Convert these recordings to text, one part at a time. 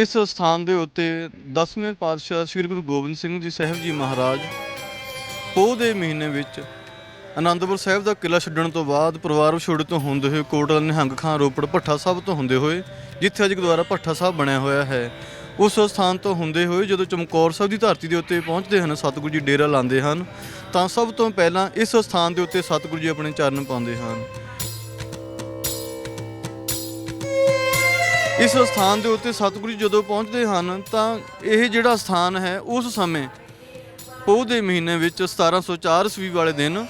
ਇਸ ਸਥਾਨ ਦੇ ਉੱਤੇ 10ਵੇਂ ਪਾਤਸ਼ਾਹ ਸ੍ਰੀ ਗੁਰੂ ਗੋਬਿੰਦ ਸਿੰਘ ਜੀ ਸਾਹਿਬ ਜੀ ਮਹਾਰਾਜ ਪੋਹ ਦੇ ਮਹੀਨੇ ਵਿੱਚ ਅਨੰਦਪੁਰ ਸਾਹਿਬ ਦਾ ਕਿਲਾ ਛੱਡਣ ਤੋਂ ਬਾਅਦ ਪਰਿਵਾਰ ਵਿਛੋੜੇ ਤੋਂ ਹੁੰਦੇ ਹੋਏ ਕੋਟਲਾ, ਨਿਹੰਗ ਖਾਂ, ਰੋਪੜ, ਭੱਠਾ ਸਾਹਿਬ ਤੋਂ ਹੁੰਦੇ ਹੋਏ, ਜਿੱਥੇ ਅੱਜ ਗੁਰਦੁਆਰਾ ਭੱਠਾ ਸਾਹਿਬ ਬਣਿਆ ਹੋਇਆ ਹੈ। ਉਸ ਸਥਾਨ ਤੋਂ ਹੁੰਦੇ ਹੋਏ ਜਦੋਂ ਚਮਕੌਰ ਸਾਹਿਬ ਦੀ ਧਰਤੀ ਦੇ ਉੱਤੇ ਪਹੁੰਚਦੇ ਹਨ, ਸਤਿਗੁਰੂ ਜੀ ਡੇਰਾ ਲਾਉਂਦੇ ਹਨ, ਤਾਂ ਸਭ ਤੋਂ ਪਹਿਲਾਂ ਇਸ ਸਥਾਨ ਦੇ ਉੱਤੇ ਸਤਿਗੁਰੂ ਜੀ ਆਪਣੇ ਚਰਨ ਪਾਉਂਦੇ ਹਨ। ਇਸ ਸਥਾਨ ਦੇ ਉੱਤੇ ਸਤਿਗੁਰੂ ਜੀ ਜਦੋਂ ਪਹੁੰਚਦੇ ਹਨ ਤਾਂ ਇਹ ਜਿਹੜਾ ਸਥਾਨ ਹੈ ਉਸ ਸਮੇਂ ਪੋਹ ਦੇ ਮਹੀਨੇ ਵਿੱਚ 1704 ਈਸਵੀ ਵਾਲੇ ਦਿਨ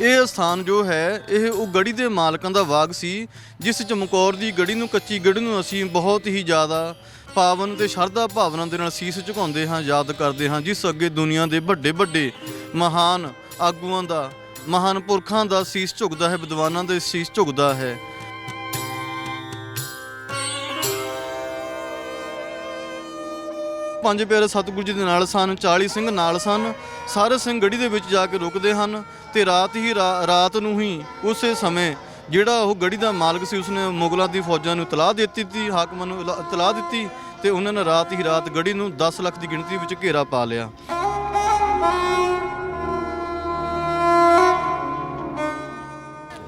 ਇਹ ਸਥਾਨ ਜੋ ਹੈ, ਇਹ ਉਹ ਗੜੀ ਦੇ ਮਾਲਕਾਂ ਦਾ ਬਾਗ ਸੀ, ਜਿਸ ਚਮਕੌਰ ਦੀ ਗੜੀ ਨੂੰ ਕੱਚੀ ਗੜੀ ਨੂੰ ਅਸੀਂ ਬਹੁਤ ਹੀ ਜ਼ਿਆਦਾ ਪਾਵਨ ਤੇ ਸ਼ਰਧਾ ਭਾਵਨਾ ਦੇ ਨਾਲ ਸੀਸ ਝੁਕਾਉਂਦੇ ਹਾਂ, ਯਾਦ ਕਰਦੇ ਹਾਂ, ਜਿਸ ਅੱਗੇ ਦੁਨੀਆ ਦੇ ਵੱਡੇ ਵੱਡੇ ਮਹਾਨ ਆਗੂਆਂ ਦਾ, ਮਹਾਨ ਪੁਰਖਾਂ ਦਾ ਸੀਸ ਝੁਕਦਾ ਹੈ, ਵਿਦਵਾਨਾਂ ਦੇ ਸੀਸ ਝੁਕਦਾ ਹੈ। ਪੰਜ ਪਿਆਰੇ ਸਤਿਗੁਰੂ ਜੀ ਦੇ ਨਾਲ ਸਨ 40 ਸਿੰਘ ਨਾਲ ਸਨ, ਸਾਰੇ ਸਿੰਘ ਗੜੀ ਦੇ ਵਿੱਚ ਜਾ ਕੇ ਰੁਕਦੇ ਹਨ ਤੇ ਰਾਤ ਹੀ ਰਾ- ਰਾਤ ਨੂੰ ਹੀ ਉਸੇ ਸਮੇਂ ਜਿਹੜਾ ਉਹ ਗੜੀ ਦਾ ਮਾਲਕ ਸੀ, ਉਸਨੇ ਮੁਗਲਾਂ ਦੀ ਫੌਜਾਂ ਨੂੰ ਤਲਾਹ ਦਿੱਤੀ ਤੀ, ਹਾਕਮਾਂ ਨੂੰ ਤਲਾਹ ਦਿੱਤੀ ਤੇ ਉਹਨਾਂ ਨੇ ਰਾਤ ਹੀ ਰਾਤ ਗੜੀ ਨੂੰ 10 ਲੱਖ ਦੀ ਗਿਣਤੀ ਵਿੱਚ ਘੇਰਾ ਪਾ ਲਿਆ।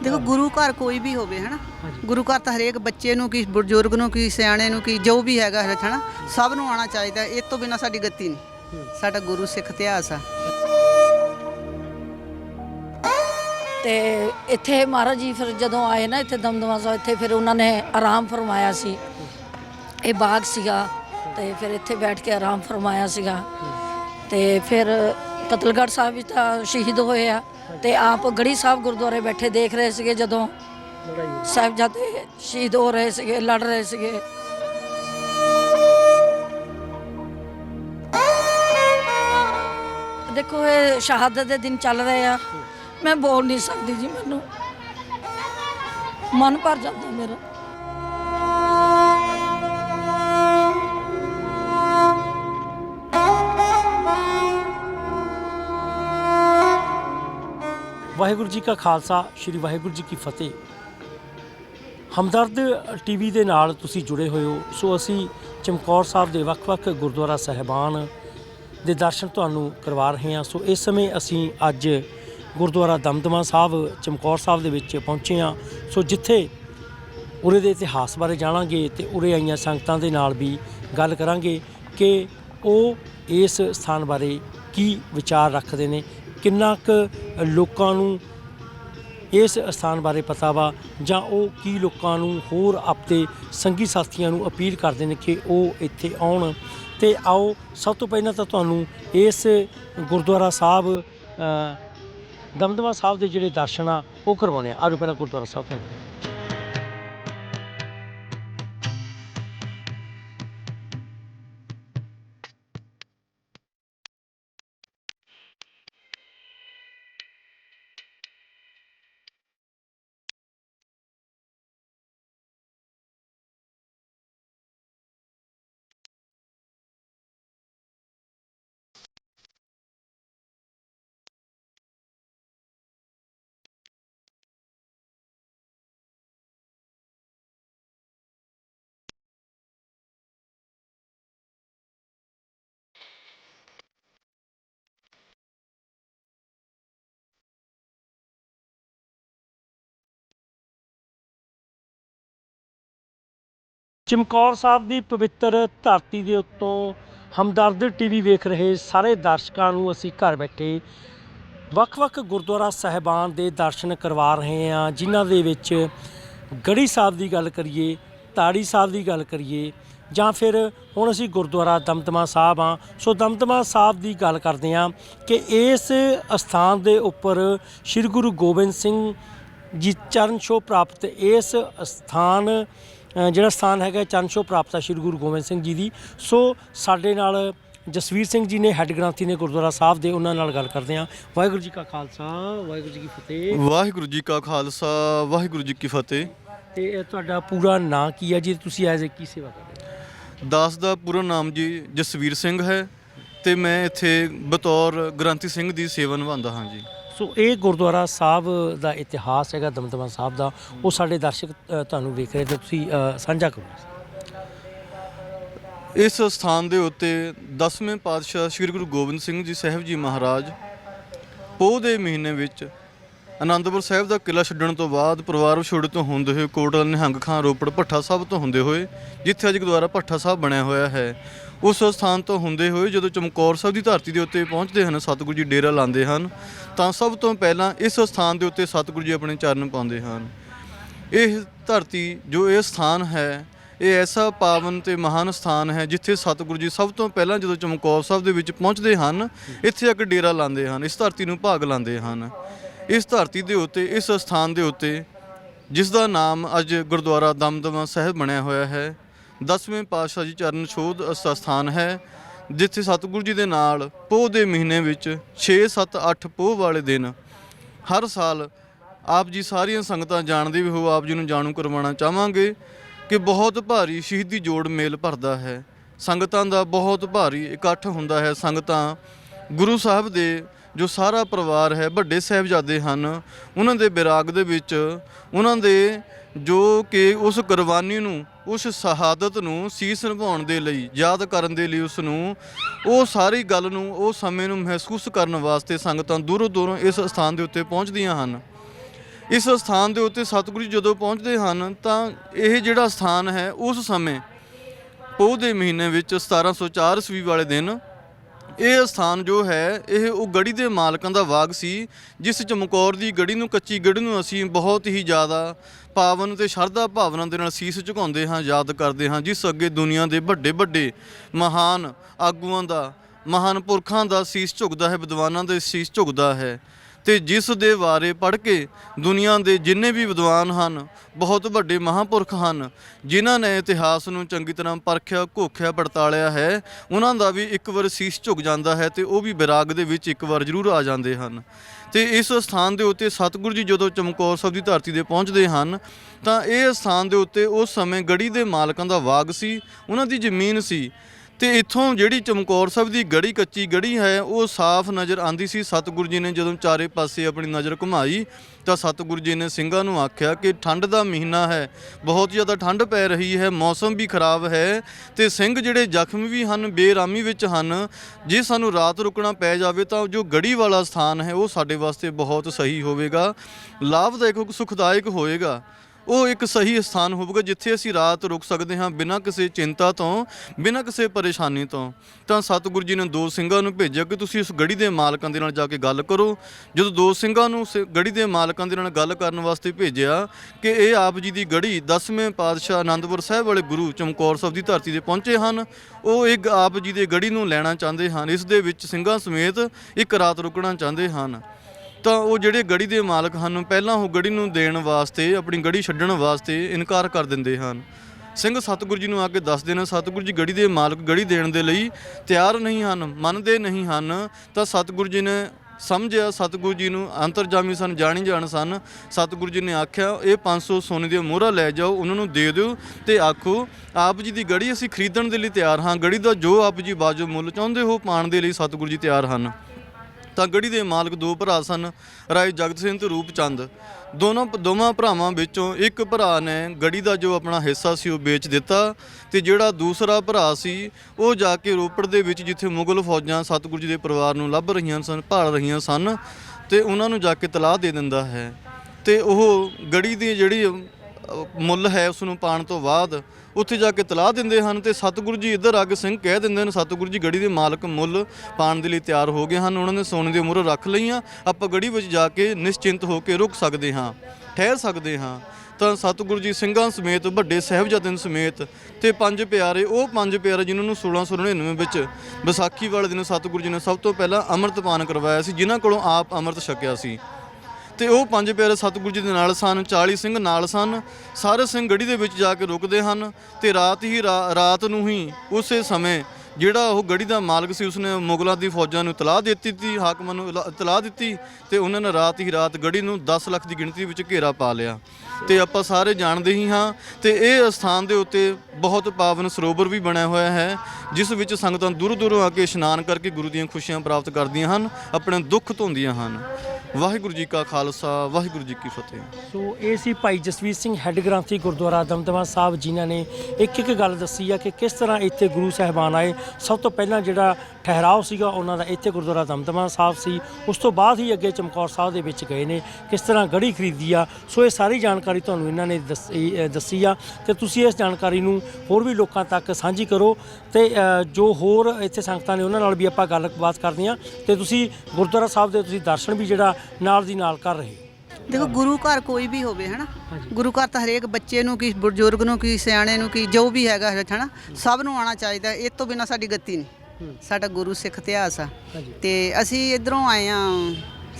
ਦੇਖੋ ਗੁਰੂ ਘਰ ਕੋਈ ਵੀ ਹੋਵੇ ਹਨਾ? ਗੁਰੂ ਘਰ ਤਾਂ ਹਰੇਕ ਬੱਚੇ ਨੂੰ ਕੀ ਬਜ਼ੁਰਗ ਨੂੰ ਕੀ ਸਿਆਣੇ ਨੂੰ ਕੀ ਜੋ ਵੀ ਹੈਗਾ ਹੈ ਹਨਾ? ਸਭ ਨੂੰ ਆਉਣਾ ਚਾਹੀਦਾ ਇਹ ਤੋਂ ਬਿਨਾ ਸਾਡੀ ਗਤੀ ਨਹੀਂ। ਸਾਡਾ ਗੁਰੂ ਸਿੱਖ ਇਤਿਹਾਸ ਆ। ਤੇ ਇੱਥੇ ਮਹਾਰਾਜ ਜੀ ਫਿਰ ਜਦੋਂ ਆਏ ਨਾ ਇੱਥੇ ਦਮਦਮਾ ਸਾਹਿਬ ਇੱਥੇ ਫਿਰ ਉਹਨਾਂ ਨੇ ਆਰਾਮ ਫਰਮਾਇਆ ਸੀ। ਇਹ ਬਾਗ ਸੀਗਾ ਤੇ ਫਿਰ ਇੱਥੇ ਬੈਠ ਕੇ ਆਰਾਮ ਫਰਮਾਇਆ ਸੀਗਾ। ਤੇ ਫਿਰ ਕਤਲਗੜ੍ਹ ਸਾਹਿਬ ਵਿੱਚ ਤਾਂ ਸ਼ਹੀਦ ਹੋਏ ਆ ਤੇ ਆਪ ਗੜੀ ਸਾਹਿਬ ਗੁਰਦੁਆਰੇ ਬੈਠੇ ਦੇਖ ਰਹੇ ਸੀਗੇ ਜਦੋਂ ਸਾਹਿਬਜ਼ਾਦੇ ਸ਼ਹੀਦ ਹੋ ਰਹੇ ਸੀਗੇ, ਲੜ ਰਹੇ ਸੀਗੇ। ਦੇਖੋ, ਇਹ ਸ਼ਹਾਦਤ ਦੇ ਦਿਨ ਚੱਲ ਰਹੇ ਆ। ਮੈਂ ਬੋਲ ਨਹੀਂ ਸਕਦੀ ਜੀ ਮੈਨੂੰ। ਮਨ ਭਰ ਜਾਂਦਾ ਮੇਰਾ। ਵਾਹਿਗੁਰੂ ਜੀ ਕਾ ਖਾਲਸਾ, ਸ੍ਰੀ ਵਾਹਿਗੁਰੂ ਜੀ ਕੀ ਫਤਿਹ। ਹਮਦਰਦ ਟੀਵੀ ਦੇ ਨਾਲ ਤੁਸੀਂ ਜੁੜੇ ਹੋਏ ਹੋ। ਸੋ ਅਸੀਂ ਚਮਕੌਰ ਸਾਹਿਬ ਦੇ ਵੱਖ-ਵੱਖ ਗੁਰਦੁਆਰਾ ਸਾਹਿਬਾਨ ਦੇ ਦਰਸ਼ਨ ਤੁਹਾਨੂੰ ਕਰਵਾ ਰਹੇ ਹਾਂ। ਸੋ ਇਸ ਸਮੇਂ ਅਸੀਂ ਅੱਜ ਗੁਰਦੁਆਰਾ ਦਮਦਮਾ ਸਾਹਿਬ, ਚਮਕੌਰ ਸਾਹਿਬ ਦੇ ਵਿੱਚ ਪਹੁੰਚੇ ਹਾਂ। ਸੋ ਜਿੱਥੇ ਉਰੇ ਦੇ ਇਤਿਹਾਸ ਬਾਰੇ ਜਾਣਾਂਗੇ ਤੇ ਉਰੇ ਆਈਆਂ ਸੰਗਤਾਂ ਦੇ ਨਾਲ ਵੀ ਗੱਲ ਕਰਾਂਗੇ ਕਿ ਉਹ ਇਸ ਸਥਾਨ ਬਾਰੇ ਕੀ ਵਿਚਾਰ ਰੱਖਦੇ ਨੇ ਕਿੰਨਾ ਕੁ ਲੋਕਾਂ ਨੂੰ ਇਸ ਸਥਾਨ ਬਾਰੇ ਪਤਾ ਵਾ ਜਾਂ ਉਹ ਕੀ ਲੋਕਾਂ ਨੂੰ ਹੋਰ ਆਪਦੇ ਸੰਗੀ ਸਾਥੀਆਂ ਨੂੰ ਅਪੀਲ ਕਰਦੇ ਨੇ ਕਿ ਉਹ ਇੱਥੇ ਆਉਣ। ਤੇ ਆਓ, ਸਭ ਤੋਂ ਪਹਿਲਾਂ ਤਾਂ ਤੁਹਾਨੂੰ ਇਸ ਗੁਰਦੁਆਰਾ ਸਾਹਿਬ ਦਮਦਮਾ ਸਾਹਿਬ ਦੇ ਜਿਹੜੇ ਦਰਸ਼ਨ ਆ, ਉਹ ਕਰਵਾਉਣੇ ਆ ਆਜੋ ਪਹਿਲਾਂ ਗੁਰਦੁਆਰਾ ਸਾਹਿਬ ਤੋਂ। ਚਮਕੌਰ ਸਾਹਿਬ ਦੀ ਪਵਿੱਤਰ ਧਰਤੀ ਦੇ ਉੱਤੋਂ ਹਮਦਰਦ ਟੀਵੀ ਵੇਖ ਰਹੇ ਸਾਰੇ ਦਰਸ਼ਕਾਂ ਨੂੰ ਅਸੀਂ ਘਰ ਬੈਠੇ ਵੱਖ-ਵੱਖ ਗੁਰਦੁਆਰਾ ਸਾਹਿਬਾਨ ਦੇ ਦਰਸ਼ਨ ਕਰਵਾ ਰਹੇ ਹਾਂ, ਜਿਨ੍ਹਾਂ ਦੇ ਵਿੱਚ ਗੜੀ ਸਾਹਿਬ ਦੀ ਗੱਲ ਕਰੀਏ, ਤਾੜੀ ਸਾਹਿਬ ਦੀ ਗੱਲ ਕਰੀਏ, ਜਾਂ ਫਿਰ ਹੁਣ ਅਸੀਂ ਗੁਰਦੁਆਰਾ ਦਮਦਮਾ ਸਾਹਿਬ ਆ ਸੋ ਦਮਦਮਾ ਸਾਹਿਬ ਦੀ ਗੱਲ ਕਰਦੇ ਹਾਂ ਕਿ ਇਸ ਅਸਥਾਨ ਦੇ ਉੱਪਰ ਸ੍ਰੀ ਗੁਰੂ ਗੋਬਿੰਦ ਸਿੰਘ ਜੀ ਚਰਨ ਛੋਹ ਪ੍ਰਾਪਤ ਇਸ ਸਥਾਨ ਜਿਹੜਾ ਸਥਾਨ ਹੈਗਾ ਛੋਹ ਪ੍ਰਾਪਤ ਸ੍ਰੀ ਗੁਰੂ ਗੋਬਿੰਦ ਸਿੰਘ ਜੀ ਦੀ। ਸੋ ਸਾਡੇ ਨਾਲ ਜਸਵੀਰ ਸਿੰਘ ਜੀ ਨੇ ਹੈੱਡ ਗ੍ਰੰਥੀ ਨੇ ਗੁਰਦੁਆਰਾ ਸਾਹਿਬ ਦੇ ਉਹਨਾਂ ਨਾਲ ਗੱਲ ਕਰਦੇ ਹਾਂ। ਵਾਹਿਗੁਰੂ ਜੀ ਕਾ ਖਾਲਸਾ ਵਾਹਿਗੁਰੂ ਜੀ ਕੀ ਫਤਿਹ। ਵਾਹਿਗੁਰੂ ਜੀ ਕਾ ਖਾਲਸਾ ਵਾਹਿਗੁਰੂ ਜੀ ਕੀ ਫਤਿਹ। ਤੇ ਇਹ ਤੁਹਾਡਾ ਪੂਰਾ ਨਾਂ ਕੀ ਹੈ ਜੀ ਤੁਸੀਂ ਐਜ਼ ਕੀ ਸੇਵਾ ਕਰਦੇ ਹੋ? ਦਾਸ ਦਾ ਪੂਰਾ ਨਾਮ ਜੀ ਜਸਵੀਰ ਸਿੰਘ ਹੈ ਤੇ ਮੈਂ ਇੱਥੇ ਬਤੌਰ ਗ੍ਰੰਥੀ ਸਿੰਘ ਦੀ ਸੇਵਾ ਨਿਭਾਉਂਦਾ ਹਾਂ ਜੀ। ਸੋ ਇਹ ਗੁਰਦੁਆਰਾ ਸਾਹਿਬ ਦਾ ਇਤਿਹਾਸ ਹੈਗਾ, ਦਮਦਮਾ ਸਾਹਿਬ ਦਾ। ਉਹ ਸਾਡੇ ਦਰਸ਼ਕ ਤੁਹਾਨੂੰ ਵੇਖ ਰਹੇ ਤੇ ਤੁਸੀਂ ਸਾਂਝਾ ਕਰੋ। ਇਸ ਸਥਾਨ ਦੇ ਉੱਤੇ 10ਵੇਂ ਪਾਤਸ਼ਾਹ ਸ੍ਰੀ ਗੁਰੂ ਗੋਬਿੰਦ ਸਿੰਘ ਜੀ ਸਾਹਿਬ ਜੀ ਮਹਾਰਾਜ ਪੋਹ ਦੇ ਮਹੀਨੇ ਵਿੱਚ ਅਨੰਦਪੁਰ ਸਾਹਿਬ ਦਾ ਕਿਲਾ ਛੱਡਣ ਤੋਂ ਬਾਅਦ ਪਰਿਵਾਰ ਵਿਛੋੜੇ ਤੋਂ ਹੁੰਦੇ ਹੋਏ ਕੋਟਲਾ ਨਿਹੰਗ ਖਾਂ ਰੋਪੜ ਭੱਠਾ ਸਾਹਿਬ ਤੋਂ ਹੁੰਦੇ ਹੋਏ, ਜਿੱਥੇ ਅੱਜ ਗੁਰਦੁਆਰਾ ਭੱਠਾ ਸਾਹਿਬ ਬਣਿਆ ਹੋਇਆ ਹੈ। ਉਸ ਸਥਾਨ ਤੋਂ ਹੁੰਦੇ ਹੋਏ ਜਦੋਂ ਚਮਕੌਰ ਸਾਹਿਬ ਦੀ ਧਰਤੀ ਦੇ ਉੱਤੇ ਪਹੁੰਚਦੇ ਹਨ, ਸਤਿਗੁਰੂ ਜੀ ਡੇਰਾ ਲਾਉਂਦੇ ਹਨ, ਤਾਂ ਸਭ ਤੋਂ ਪਹਿਲਾਂ ਇਸ ਸਥਾਨ ਦੇ ਉੱਤੇ ਸਤਿਗੁਰੂ ਜੀ ਆਪਣੇ ਚਰਨ ਪਾਉਂਦੇ ਹਨ। ਇਹ ਧਰਤੀ, ਜੋ ਇਹ ਸਥਾਨ ਹੈ, ਇਹ ਐਸਾ ਪਾਵਨ ਤੇ ਮਹਾਨ ਸਥਾਨ ਹੈ ਜਿੱਥੇ ਸਤਿਗੁਰੂ ਜੀ ਸਭ ਤੋਂ ਪਹਿਲਾਂ ਜਦੋਂ ਚਮਕੌਰ ਸਾਹਿਬ ਦੇ ਵਿੱਚ ਪਹੁੰਚਦੇ ਹਨ, ਇੱਥੇ ਇੱਕ ਡੇਰਾ ਲਾਉਂਦੇ ਹਨ, ਇਸ ਧਰਤੀ ਨੂੰ ਭਾਗ ਲਾਉਂਦੇ ਹਨ। ਇਸ ਧਰਤੀ ਦੇ ਉੱਤੇ, ਇਸ ਸਥਾਨ ਦੇ ਉੱਤੇ, ਜਿਸ ਦਾ ਨਾਮ ਅੱਜ ਗੁਰਦੁਆਰਾ ਦਮਦਮਾ ਸਾਹਿਬ ਬਣਿਆ ਹੋਇਆ ਹੈ 10ਵੇਂ ਪਾਤਸ਼ਾਹ ਜੀ ਚਰਨ ਛੋਧ ਅਸ- ਸਥਾਨ ਹੈ, ਜਿੱਥੇ ਸਤਿਗੁਰੂ ਜੀ ਦੇ ਨਾਲ ਪੋਹ ਦੇ ਮਹੀਨੇ ਵਿੱਚ 6 7 8 ਪੋਹ ਵਾਲੇ ਦਿਨ ਹਰ ਸਾਲ ਆਪ ਜੀ ਸਾਰੀਆਂ ਸੰਗਤਾਂ ਜਾਣਦੇ ਵੀ ਹੋ, ਆਪ ਜੀ ਨੂੰ ਜਾਣੂ ਕਰਵਾਉਣਾ ਚਾਹਾਂਗੇ ਕਿ ਬਹੁਤ ਭਾਰੀ ਸ਼ਹੀਦੀ ਜੋੜ ਮੇਲ ਭਰਦਾ ਹੈ। ਸੰਗਤਾਂ ਦਾ ਬਹੁਤ ਭਾਰੀ ਇਕੱਠ ਹੁੰਦਾ ਹੈ। ਸੰਗਤਾਂ ਗੁਰੂ ਸਾਹਿਬ ਦੇ ਜੋ ਸਾਰਾ ਪਰਿਵਾਰ ਹੈ, ਵੱਡੇ ਸਾਹਿਬਜ਼ਾਦੇ ਹਨ, ਉਹਨਾਂ ਦੇ ਬਿਰਾਗ ਦੇ ਵਿੱਚ ਉਹਨਾਂ ਦੇ ਜੋ ਕਿ ਉਸ ਕੁਰਬਾਨੀ ਨੂੰ, ਉਸ ਸ਼ਹਾਦਤ ਨੂੰ ਸੀਸ ਨਿਭਾਉਣ ਦੇ ਲਈ, ਯਾਦ ਕਰਨ ਦੇ ਲਈ ਉਸ ਨੂੰ, ਉਹ ਸਾਰੀ ਗੱਲ ਨੂੰ, ਉਹ ਸਮੇਂ ਨੂੰ ਮਹਿਸੂਸ ਕਰਨ ਵਾਸਤੇ ਸੰਗਤਾਂ ਦੂਰੋਂ ਦੂਰੋਂ ਇਸ ਸਥਾਨ ਦੇ ਉੱਤੇ ਪਹੁੰਚਦੀਆਂ ਹਨ। ਇਸ ਸਥਾਨ ਦੇ ਉੱਤੇ ਸਤਿਗੁਰੂ ਜੀ ਜਦੋਂ ਪਹੁੰਚਦੇ ਹਨ, ਤਾਂ ਇਹ ਜਿਹੜਾ ਸਥਾਨ ਹੈ, ਉਸ ਸਮੇਂ, ਪੋਹ ਦੇ ਮਹੀਨੇ ਵਿੱਚ 1704 ਈਸਵੀ ਵਾਲੇ ਦਿਨ ਇਹ ਸਥਾਨ ਜੋ ਹੈ, ਇਹ ਉਹ ਗੜੀ ਦੇ ਮਾਲਕਾਂ ਦਾ ਬਾਗ ਸੀ, ਜਿਸ ਚਮਕੌਰ ਦੀ ਗੜੀ ਨੂੰ ਕੱਚੀ ਗੜੀ ਨੂੰ ਅਸੀਂ ਬਹੁਤ ਹੀ ਜ਼ਿਆਦਾ ਪਾਵਨ ਤੇ ਸ਼ਰਧਾ ਭਾਵਨਾ ਦੇ ਨਾਲ ਸੀਸ ਝੁਕਾਉਂਦੇ ਹਾਂ, ਯਾਦ ਕਰਦੇ ਹਾਂ, ਜਿਸ ਅੱਗੇ ਦੁਨੀਆ ਦੇ ਵੱਡੇ ਵੱਡੇ ਮਹਾਨ ਆਗੂਆਂ ਦਾ, ਮਹਾਨ ਪੁਰਖਾਂ ਦਾ ਸੀਸ ਝੁਕਦਾ ਹੈ, ਵਿਦਵਾਨਾਂ ਦੇ ਸੀਸ ਝੁਕਦਾ ਹੈ। ਤੇ ਜਿਸ ਦੇ ਬਾਰੇ ਪੜ੍ਹ ਕੇ ਦੁਨੀਆ ਦੇ ਜਿੰਨੇ ਵੀ ਵਿਦਵਾਨ ਹਨ, ਬਹੁਤ ਵੱਡੇ ਮਹਾਂਪੁਰਖ ਹਨ, ਜਿਨ੍ਹਾਂ ਨੇ ਇਤਿਹਾਸ ਨੂੰ ਚੰਗੀ ਤਰ੍ਹਾਂ ਪਰਖਿਆ, ਘੋਖਿਆ, ਪੜਤਾਲਿਆ ਹੈ, ਉਹਨਾਂ ਦਾ ਵੀ ਇੱਕ ਵਾਰ ਸੀਸ ਝੁਕ ਜਾਂਦਾ ਹੈ ਤੇ ਉਹ ਵੀ ਵਿਰਾਗ ਦੇ ਵਿੱਚ ਇੱਕ ਵਾਰ ਜ਼ਰੂਰ ਆ ਜਾਂਦੇ ਹਨ। ਤੇ ਇਸ ਸਥਾਨ ਦੇ ਉੱਤੇ ਸਤਿਗੁਰੂ ਜੀ ਜਦੋਂ ਚਮਕੌਰ ਸਾਹਿਬ ਦੀ ਧਰਤੀ ਤੇ ਪਹੁੰਚਦੇ ਹਨ, ਤਾਂ ਇਹ ਸਥਾਨ ਦੇ ਉੱਤੇ ਉਸ ਸਮੇਂ ਗੜੀ ਦੇ ਮਾਲਕਾਂ ਦਾ ਬਾਗ ਸੀ, ਉਹਨਾਂ ਦੀ ਜ਼ਮੀਨ ਸੀ। ਤੇ ਇੱਥੋਂ ਜਿਹੜੀ ਚਮਕੌਰ ਸਾਹਿਬ ਦੀ ਗੜੀ ਕੱਚੀ ਗੜੀ ਹੈ, ਉਹ ਸਾਫ਼ ਨਜ਼ਰ ਆਂਦੀ ਸੀ। ਸਤਿਗੁਰੂ ਜੀ ਨੇ ਜਦੋਂ ਚਾਰੇ ਪਾਸੇ ਆਪਣੀ ਨਜ਼ਰ ਘੁਮਾਈ, ਤਾਂ ਸਤਿਗੁਰੂ ਜੀ ਨੇ ਸਿੰਘਾਂ ਨੂੰ ਆਖਿਆ ਕਿ ਠੰਡ ਦਾ ਮਹੀਨਾ ਹੈ, ਬਹੁਤ ਜ਼ਿਆਦਾ ਠੰਡ ਪੈ ਰਹੀ ਹੈ, ਮੌਸਮ ਵੀ ਖਰਾਬ ਹੈ ਤੇ ਸਿੰਘ ਜਿਹੜੇ ਜ਼ਖਮ ਵੀ ਹਨ, ਬੇਰਾਮੀ ਵਿੱਚ ਹਨ, ਜੇ ਸਾਨੂੰ ਰਾਤ ਰੁਕਣਾ ਪੈ ਜਾਵੇ ਤਾਂ ਜੋ ਗੜੀ ਵਾਲਾ ਸਥਾਨ ਹੈ, ਉਹ ਸਾਡੇ ਵਾਸਤੇ ਬਹੁਤ ਸਹੀ ਹੋਵੇਗਾ, ਲਾਭਦਾਇਕ, ਸੁਖਦਾਇਕ ਹੋਵੇਗਾ। ਉਹ ਇੱਕ ਸਹੀ ਸਥਾਨ ਹੋਵੇਗਾ ਜਿੱਥੇ ਅਸੀਂ ਰਾਤ ਰੁਕ ਸਕਦੇ ਹਾਂ ਬਿਨਾਂ ਕਿਸੇ ਚਿੰਤਾ ਤੋਂ, ਬਿਨਾਂ ਕਿਸੇ ਪਰੇਸ਼ਾਨੀ ਤੋਂ। ਤਾਂ ਸਤਿਗੁਰੂ ਜੀ ਨੇ ਦੋ ਸਿੰਘਾਂ ਨੂੰ ਭੇਜਿਆ ਕਿ ਤੁਸੀਂ ਇਸ ਗੜੀ ਦੇ ਮਾਲਕਾਂ ਦੇ ਨਾਲ ਜਾ ਕੇ ਗੱਲ ਕਰੋ। ਜਦੋਂ ਦੋ ਸਿੰਘਾਂ ਨੂੰ ਸ- ਗੜੀ ਦੇ ਮਾਲਕਾਂ ਦੇ ਨਾਲ ਗੱਲ ਕਰਨ ਵਾਸਤੇ ਭੇਜਿਆ ਕਿ ਇਹ ਆਪ ਜੀ ਦੀ ਗੜੀ 10ਵੇਂ ਪਾਤਸ਼ਾਹ ਆਨੰਦਪੁਰ ਸਾਹਿਬ ਵਾਲੇ ਗੁਰੂ ਚਮਕੌਰ ਸਾਹਿਬ ਦੀ ਧਰਤੀ ਤੇ ਪਹੁੰਚੇ ਹਨ, ਉਹ ਇੱਕ ਆਪ ਜੀ ਦੇ ਗੜੀ ਨੂੰ ਲੈਣਾ ਚਾਹੁੰਦੇ ਹਨ। ਇਸ ਦੇ ਵਿੱਚ ਸਿੰਘਾਂ ਸਮੇਤ ਇੱਕ ਰਾਤ ਰੁਕਣਾ ਚਾਹੁੰਦੇ ਹਨ। ਤਾਂ ਉਹ ਜਿਹੜੇ ਗੜੀ ਦੇ ਮਾਲਕ ਹਨ, ਪਹਿਲਾਂ ਉਹ ਗੜੀ ਨੂੰ ਦੇਣ ਵਾਸਤੇ, ਆਪਣੀ ਗੜੀ ਛੱਡਣ ਵਾਸਤੇ ਇਨਕਾਰ ਕਰ ਦਿੰਦੇ ਹਨ। ਸਿੰਘ ਸਤਿਗੁਰੂ ਜੀ ਨੂੰ ਆ ਕੇ ਦੱਸਦੇ ਨੇ, ਸਤਿਗੁਰੂ ਜੀ ਗੜੀ ਦੇ ਮਾਲਕ ਗੜੀ ਦੇਣ ਦੇ ਲਈ ਤਿਆਰ ਨਹੀਂ ਹਨ, ਮੰਨਦੇ ਨਹੀਂ ਹਨ, ਤਾਂ ਸਤਿਗੁਰੂ ਜੀ ਨੇ ਸਮਝਿਆ, ਸਤਿਗੁਰੂ ਜੀ ਨੂੰ ਅੰਤਰਜਾਮੀ ਸਨ, ਜਾਣੀ ਜਾਣ ਸਨ। ਸਤਿਗੁਰੂ ਜੀ ਨੇ ਆਖਿਆ, ਇਹ 500 ਸੋਨੇ ਦੀਆਂ ਮੋਹਰਾ ਲੈ ਜਾਓ, ਉਹਨਾਂ ਨੂੰ ਦੇ ਦਿਓ ਤੇ ਆਖੋ, ਆਪ ਜੀ ਦੀ ਗੜੀ ਅਸੀਂ ਖਰੀਦਣ ਦੇ ਲਈ ਤਿਆਰ ਹਾਂ। ਗੜੀ ਦਾ ਜੋ ਆਪ ਜੀ ਬਾਜੋ ਮੁੱਲ ਚਾਹੁੰਦੇ ਹੋ ਪਾਣ ਦੇ ਲਈ ਸਤਿਗੁਰੂ ਜੀ ਤਿਆਰ ਹਨ। ਤਾਂ ਗੜੀ ਦੇ ਮਾਲਕ ਦੋ ਭਰਾ ਸਨ, ਰਾਏ ਜਗਤ ਸਿੰਘ ਤੇ ਰੂਪਚੰਦ ਦੋਨੋਂ ਦੋਵਾਂ ਭਰਾਵਾਂ ਵਿੱਚੋਂ ਇੱਕ ਭਰਾ ਨੇ ਗੜੀ ਦਾ ਜੋ ਆਪਣਾ ਹਿੱਸਾ ਸੀ ਉਹ ਵੇਚ ਦਿੱਤਾ ਤੇ ਜਿਹੜਾ ਦੂਸਰਾ ਭਰਾ ਸੀ, ਉਹ ਜਾ ਕੇ ਰੋਪੜ ਦੇ ਵਿੱਚ ਜਿੱਥੇ ਮੁਗਲ ਫੌਜਾਂ ਸਤਿਗੁਰੂ ਜੀ ਦੇ ਪਰਿਵਾਰ ਨੂੰ ਲੱਭ ਰਹੀਆਂ ਸਨ, ਭਾਲ ਰਹੀਆਂ ਸਨ ਤੇ ਉਹਨਾਂ ਨੂੰ ਜਾ ਕੇ ਤਲਾਹ ਦੇ ਦਿੰਦਾ ਹੈ। ਤੇ ਉਹ ਗੜੀ ਦੀ ਜਿਹੜੀ ਮੁੱਲ ਹੈ ਉਸ ਨੂੰ ਪਾਣ ਤੋਂ ਬਾਅਦ ਉੱਥੇ ਜਾ ਕੇ ਤਲਾਹ ਦਿੰਦੇ ਹਨ ਤੇ ਸਤਿਗੁਰੂ ਜੀ ਇੱਧਰ ਆ ਕੇ ਸਿੰਘ ਕਹਿ ਦਿੰਦੇ ਨੇ ਸਤਿਗੁਰੂ ਜੀ ਗੜੀ ਦੇ ਮਾਲਕ ਮੁੱਲ ਪਾਣ ਦੇ ਲਈ ਤਿਆਰ ਹੋ ਗਏ ਹਨ, ਉਹਨਾਂ ਨੇ ਸੋਨੇ ਦੀ ਉਮਰ ਰੱਖ ਲਈਆਂ ਆਪਾਂ ਗੜੀ ਵਿੱਚ ਜਾ ਕੇ ਨਿਸ਼ਚਿੰਤ ਹੋ ਕੇ ਰੁਕ ਸਕਦੇ ਹਾਂ, ਠਹਿਰ ਸਕਦੇ ਹਾਂ। ਤਾਂ ਸਤਿਗੁਰੂ ਜੀ ਸਿੰਘਾਂ ਸਮੇਤ, ਵੱਡੇ ਸਾਹਿਬਜ਼ਾਦਿਆਂ ਸਮੇਤ ਤੇ ਪੰਜ ਪਿਆਰੇ, ਉਹ ਪੰਜ ਪਿਆਰੇ ਜਿਨ੍ਹਾਂ ਨੂੰ 1699 ਵਿੱਚ ਵਿਸਾਖੀ ਵਾਲੇ ਦਿਨ ਸਤਿਗੁਰੂ ਜੀ ਨੇ ਸਭ ਤੋਂ ਪਹਿਲਾਂ ਅੰਮ੍ਰਿਤਪਾਨ ਕਰਵਾਇਆ ਸੀ, ਜਿਨ੍ਹਾਂ ਕੋਲੋਂ ਆਪ ਅੰਮ੍ਰਿਤ ਛਕਿਆ ਸੀ। ਤੇ ਉਹ ਪੰਜ ਪਿਆਰੇ ਸਤਿਗੁਰੂ ਜੀ ਦੇ ਨਾਲ ਸਨ 40 ਸਿੰਘ ਨਾਲ ਸਨ, ਸਾਰੇ ਸਿੰਘ ਗੜੀ ਦੇ ਵਿੱਚ ਜਾ ਕੇ ਰੁਕਦੇ ਹਨ ਤੇ ਰਾਤ ਹੀ ਰਾਤ ਨੂੰ ਹੀ ਉਸੇ ਸਮੇਂ ਜਿਹੜਾ ਉਹ ਗੜੀ ਦਾ ਮਾਲਕ ਸੀ, ਉਸਨੇ ਮੁਗਲਾਂ ਦੀ ਫੌਜਾਂ ਨੂੰ ਤਲਾਹ ਦਿੱਤੀ ਤੀ, ਹਾਕਮਾਂ ਨੂੰ ਤਲਾਹ ਦਿੱਤੀ ਤੇ ਉਹਨਾਂ ਨੇ ਰਾਤ ਹੀ ਰਾਤ ਗੜੀ ਨੂੰ 10 ਲੱਖ ਦੀ ਗਿਣਤੀ ਵਿੱਚ ਘੇਰਾ ਪਾ ਲਿਆ। ਤੇ ਆਪਾਂ ਸਾਰੇ ਜਾਣਦੇ ਹੀ ਹਾਂ ਤੇ ਇਹ ਸਥਾਨ ਦੇ ਉੱਤੇ ਬਹੁਤ ਪਾਵਨ ਸਰੋਵਰ ਵੀ ਬਣਿਆ ਹੋਇਆ ਹੈ, ਜਿਸ ਵਿੱਚ ਸੰਗਤਾਂ ਦੂਰੋਂ ਦੂਰੋਂ ਆ ਕੇ ਇਸ਼ਨਾਨ ਕਰਕੇ ਗੁਰੂ ਦੀਆਂ ਖੁਸ਼ੀਆਂ ਪ੍ਰਾਪਤ ਕਰਦੀਆਂ ਹਨ, ਆਪਣੇ ਦੁੱਖ ਧੋਂਦੀਆਂ ਹਨ। ਵਾਹਿਗੁਰੂ ਜੀ ਕਾ ਖਾਲਸਾ ਵਾਹਿਗੁਰੂ ਜੀ ਕੀ ਫਤਿਹ। ਸੋ ਇਹ ਸੀ ਭਾਈ ਜਸਵੀਰ ਸਿੰਘ ਹੈੱਡ ਗ੍ਰੰਥੀ ਗੁਰਦੁਆਰਾ ਦਮਦਮਾ ਸਾਹਿਬ ਜਿਨ੍ਹਾਂ ਨੇ ਇੱਕ ਇੱਕ ਗੱਲ ਦੱਸੀ ਆ ਕਿ ਕਿਸ ਤਰ੍ਹਾਂ ਇੱਥੇ ਗੁਰੂ ਸਾਹਿਬਾਨ ਆਏ। ਸਭ ਤੋਂ ਪਹਿਲਾਂ ਜਿਹੜਾ ਠਹਿਰਾਓ ਸੀਗਾ ਉਹਨਾਂ ਦਾ ਇੱਥੇ ਗੁਰਦੁਆਰਾ ਦਮਦਮਾ ਸਾਹਿਬ ਸੀ। ਉਸ ਤੋਂ ਬਾਅਦ ਹੀ ਅੱਗੇ ਚਮਕੌਰ ਸਾਹਿਬ ਦੇ ਵਿੱਚ ਗਏ ਨੇ ਕਿਸ ਤਰ੍ਹਾਂ ਗੜੀ ਖਰੀਦੀ ਆ। ਸੋ ਇਹ ਸਾਰੀ ਜਾਣਕਾਰੀ ਤੁਹਾਨੂੰ ਇਹਨਾਂ ਨੇ ਦੱਸੀ ਦੱਸੀ ਆ। ਤੇ ਤੁਸੀਂ ਇਸ ਜਾਣਕਾਰੀ ਨੂੰ ਹੋਰ ਵੀ ਲੋਕਾਂ ਤੱਕ ਸਾਂਝੀ ਕਰੋ। ਤੇ ਅ, ਜੋ ਹੋਰ ਇੱਥੇ ਸੰਗਤਾਂ ਨੇ ਉਹਨਾਂ ਨਾਲ ਵੀ ਆਪਾਂ ਗੱਲਬਾਤ ਕਰਦੇ ਆ। ਤੇ ਤੁਸੀਂ ਗੁਰਦੁਆਰਾ ਸਾਹਿਬ ਦੇ ਤੁਸੀਂ ਦਰਸ਼ਨ ਵੀ ਜਿਹੜਾ ਨਾਲ ਦੀ ਨਾਲ ਕਰ ਰਹੇ। ਦੇਖੋ ਗੁਰੂ ਘਰ ਕੋਈ ਵੀ ਹੋਵੇ ਹਨਾ? ਗੁਰੂ ਘਰ ਤਾਂ ਹਰੇਕ ਬੱਚੇ ਨੂੰ ਕੀ ਬਜ਼ੁਰਗ ਨੂੰ ਕੀ ਸਿਆਣੇ ਨੂੰ ਕੀ ਜੋ ਵੀ ਹੈਗਾ ਹਨਾ ਸਭ ਨੂੰ ਆਉਣਾ ਚਾਹੀਦਾ ਇਹ ਤੋਂ ਬਿਨਾ ਸਾਡੀ ਗਤੀ ਨਹੀਂ। ਸਾਡਾ ਗੁਰੂ ਸਿੱਖ ਇਤਿਹਾਸ ਆ। ਤੇ ਅਸੀਂ ਇਧਰੋਂ ਆਏ ਆ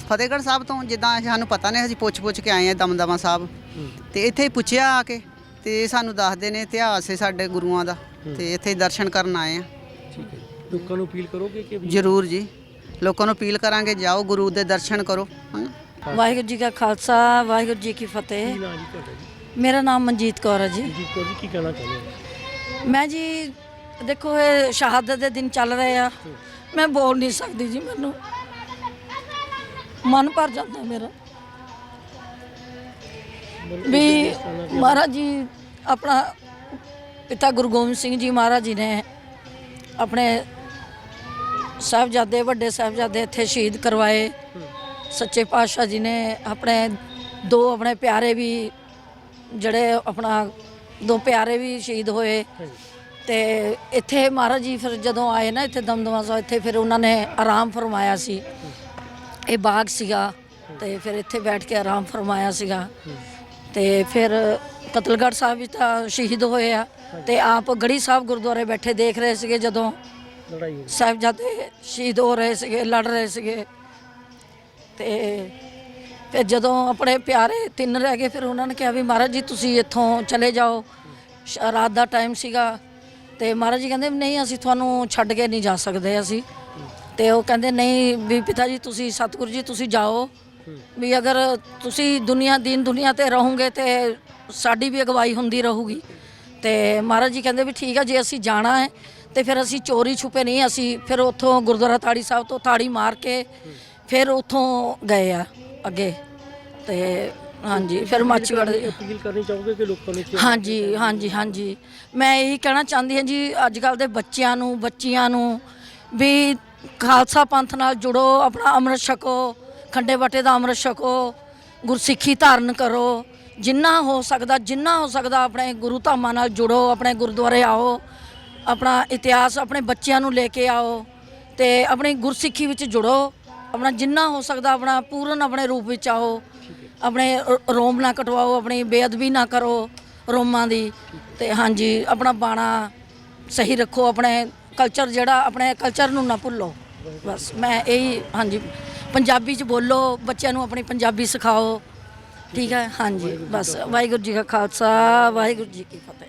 ਫਤਿਹਗੜ੍ਹ ਸਾਹਿਬ ਤੋਂ ਜਿੱਦਾਂ ਸਾਨੂੰ ਪਤਾ ਨਹੀਂ ਅਸੀਂ ਪੁੱਛ ਪੁੱਛ ਕੇ ਆਏ ਆ ਦਮਦਮਾ ਸਾਹਿਬ। ਤੇ ਇੱਥੇ ਹੀ ਪੁੱਛਿਆ ਆ ਕੇ ਤੇ ਸਾਨੂੰ ਦੱਸਦੇ ਨੇ ਇਤਿਹਾਸ ਹੈ ਸਾਡੇ ਗੁਰੂਆਂ ਦਾ। ਤੇ ਇੱਥੇ ਦਰਸ਼ਨ ਕਰਨ ਆਏ ਆ। ਠੀਕ ਹੈ। ਲੋਕਾਂ ਨੂੰ ਅਪੀਲ ਕਰੋਗੇ ਕਿ ਜ਼ਰੂਰ ਜੀ। ਲੋਕਾਂ ਨੂੰ ਅਪੀਲ ਕਰਾਂਗੇ ਜਾਓ ਗੁਰੂ ਦੇ ਦਰਸ਼ਨ ਕਰੋ ਵਾਹਿਗੁਰੂ ਜੀ ਕਾ ਖਾਲਸਾ ਵਾਹਿਗੁਰੂ ਜੀ ਕੀ ਫਤਿਹ। ਕੀ ਨਾਂ ਜੀ ਤੁਹਾਡਾ ਜੀ? ਮੇਰਾ ਨਾਮ ਮਨਜੀਤ ਕੌਰ ਹੈ ਜੀ। ਜੀ ਕੋ ਜੀ ਕੀ ਕਹਿਣਾ ਚਾਹੁੰਦੇ ਹੋ? ਮੈਂ ਜੀ ਦੇਖੋ ਇਹ ਸ਼ਹਾਦਤ ਦੇ ਦਿਨ ਚੱਲ ਰਹੇ ਆ। ਮੈਂ ਬੋਲ ਨਹੀਂ ਸਕਦੀ ਜੀ ਮੈਨੂੰ। ਮਨ ਭਰ ਜਾਂਦਾ ਮੇਰਾ। ਵੀ ਮਹਾਰਾਜ ਜੀ ਆਪਣਾ ਪਿਤਾ ਗੁਰੂ ਗੋਬਿੰਦ ਸਿੰਘ ਜੀ ਮਹਾਰਾਜ ਜੀ ਨੇ ਆਪਣੇ ਸਾਹਿਬਜ਼ਾਦੇ, ਵੱਡੇ ਸਾਹਿਬਜ਼ਾਦੇ ਇੱਥੇ ਸ਼ਹੀਦ ਕਰਵਾਏ। ਸੱਚੇ ਪਾਤਸ਼ਾਹ ਜੀ ਨੇ ਆਪਣੇ ਦੋ ਆਪਣੇ ਪਿਆਰੇ ਵੀ, ਜਿਹੜੇ ਆਪਣਾ ਦੋ ਪਿਆਰੇ ਵੀ ਸ਼ਹੀਦ ਹੋਏ। ਤੇ ਇੱਥੇ ਮਹਾਰਾਜ ਜੀ ਫਿਰ ਜਦੋਂ ਆਏ ਨਾ ਇੱਥੇ ਦਮਦਮਾ ਸਾਹਿਬ, ਇੱਥੇ ਫਿਰ ਉਹਨਾਂ ਨੇ ਆਰਾਮ ਫਰਮਾਇਆ ਸੀ। ਇਹ ਬਾਗ ਸੀਗਾ ਤੇ ਫਿਰ ਇੱਥੇ ਬੈਠ ਕੇ ਆਰਾਮ ਫਰਮਾਇਆ ਸੀਗਾ। ਤੇ ਫਿਰ ਕਤਲਗੜ੍ਹ ਸਾਹਿਬ ਵੀ ਤਾਂ ਸ਼ਹੀਦ ਹੋਏ ਆ। ਤੇ ਆਪ ਗੜੀ ਸਾਹਿਬ ਗੁਰਦੁਆਰੇ ਬੈਠੇ ਦੇਖ ਰਹੇ ਸੀਗੇ ਜਦੋਂ ਲੜਾਈ ਹੋਈ। ਸਾਹਿਬਜ਼ਾਦੇ ਸ਼ਹੀਦ ਹੋ ਰਹੇ ਸੀਗੇ, ਲੜ ਰਹੇ ਸੀਗੇ। ਤੇ ਫਿਰ ਜਦੋਂ ਆਪਣੇ ਪਿਆਰੇ ਤਿੰਨ ਰਹਿ ਗਏ, ਫਿਰ ਉਹਨਾਂ ਨੇ ਕਿਹਾ ਵੀ ਮਹਾਰਾਜ ਜੀ, ਤੁਸੀਂ ਇੱਥੋਂ ਚਲੇ ਜਾਓ। ਸ਼- ਰਾਤ ਦਾ ਟਾਈਮ ਸੀਗਾ ਤੇ ਮਹਾਰਾਜ ਜੀ ਕਹਿੰਦੇ ਵੀ ਨਹੀਂ, ਅਸੀਂ ਤੁਹਾਨੂੰ ਛੱਡ ਕੇ ਨਹੀਂ ਜਾ ਸਕਦੇ ਅਸੀਂ। ਤੇ ਉਹ ਕਹਿੰਦੇ, ਨਹੀਂ ਵੀ ਪਿਤਾ ਜੀ, ਤੁਸੀਂ ਸਤਿਗੁਰੂ ਜੀ, ਤੁਸੀਂ ਜਾਓ। ਵੀ ਅਗਰ ਤੁਸੀਂ ਦੁਨੀਆ, ਦੀਨ ਦੁਨੀਆ ਤੇ ਰਹੋਗੇ ਤੇ ਸਾਡੀ ਵੀ ਅਗਵਾਈ ਹੁੰਦੀ ਰਹੂਗੀ। ਤੇ ਮਹਾਰਾਜ ਜੀ ਕਹਿੰਦੇ ਵੀ ਠੀਕ ਆ, ਜੇ ਅਸੀਂ ਜਾਣਾ ਹੈ ਤੇ ਫਿਰ ਅਸੀਂ ਚੋਰੀ ਛੁਪੇ ਨਹੀਂ ਅਸੀਂ ਫਿਰ ਉੱਥੋਂ ਗੁਰਦੁਆਰਾ ਤਾੜੀ ਸਾਹਿਬ ਤੋਂ ਤਾੜੀ ਮਾਰ ਕੇ ਫਿਰ ਉੱਥੋਂ ਗਏ ਆ ਅੱਗੇ। ਤੇ ਹਾਂਜੀ ਫਿਰ ਮਾਚੀਵਾੜੇ ਅਪੀਲ ਕਰਨੀ ਚਾਹੋਗੇ ਕਿ ਲੋਕਾਂ ਨੂੰ ਹਾਂਜੀ ਹਾਂਜੀ ਹਾਂਜੀ। ਮੈਂ ਇਹੀ ਕਹਿਣਾ ਚਾਹੁੰਦੀ ਹਾਂ ਜੀ ਅੱਜ ਕੱਲ ਦੇ ਬੱਚਿਆਂ ਨੂੰ ਬੱਚੀਆਂ ਨੂੰ ਵੀ ਖਾਲਸਾ ਪੰਥ ਨਾਲ ਜੁੜੋ ਆਪਣਾ ਅੰਮ੍ਰਿਤ ਛਕੋ ਖੰਡੇ ਬਾਟੇ ਦਾ ਅੰਮ੍ਰਿਤ ਛਕੋ ਗੁਰਸਿੱਖੀ ਧਾਰਨ ਕਰੋ ਜਿੰਨਾ ਹੋ ਸਕਦਾ ਜਿੰਨਾ ਹੋ ਸਕਦਾ ਆਪਣੇ ਗੁਰੂ ਧਾਮਾਂ ਨਾਲ ਜੁੜੋ ਆਪਣੇ ਗੁਰਦੁਆਰੇ ਆਓ। ਆਪਣਾ ਇਤਿਹਾਸ ਆਪਣੇ ਬੱਚਿਆਂ ਨੂੰ ਲੈ ਕੇ ਆਓ ਤੇ ਆਪਣੀ ਗੁਰਸਿੱਖੀ ਵਿੱਚ ਜੁੜੋ। ਆਪਣਾ ਜਿੰਨਾ ਹੋ ਸਕਦਾ ਆਪਣਾ ਪੂਰਨ ਆਪਣੇ ਰੂਪ ਵਿੱਚ ਆਓ। ਆਪਣੇ ਰ- ਰੋਮ ਨਾ ਕਟਵਾਓ, ਆਪਣੀ ਬੇਅਦਬੀ ਨਾ ਕਰੋ ਰੋਮਾਂ ਦੀ। ਤੇ ਹਾਂਜੀ, ਆਪਣਾ ਬਾਣਾ ਸਹੀ ਰੱਖੋ, ਆਪਣੇ ਕਲਚਰ ਜਿਹੜਾ, ਆਪਣੇ ਕਲਚਰ ਨੂੰ ਨਾ ਭੁੱਲੋ। ਬਸ, ਮੈਂ ਇਹੀ, ਹਾਂਜੀ, ਪੰਜਾਬੀ ਚ ਬੋਲੋ, ਬੱਚਿਆਂ ਨੂੰ ਆਪਣੀ ਪੰਜਾਬੀ ਸਿਖਾਓ। ਠੀਕ ਹੈ? ਹਾਂਜੀ, ਬਸ, ਵਾਹਿਗੁਰੂ ਜੀ ਕਾ ਖਾਲਸਾ, ਵਾਹਿਗੁਰੂ ਜੀ ਕੀ ਫਤਿਹ।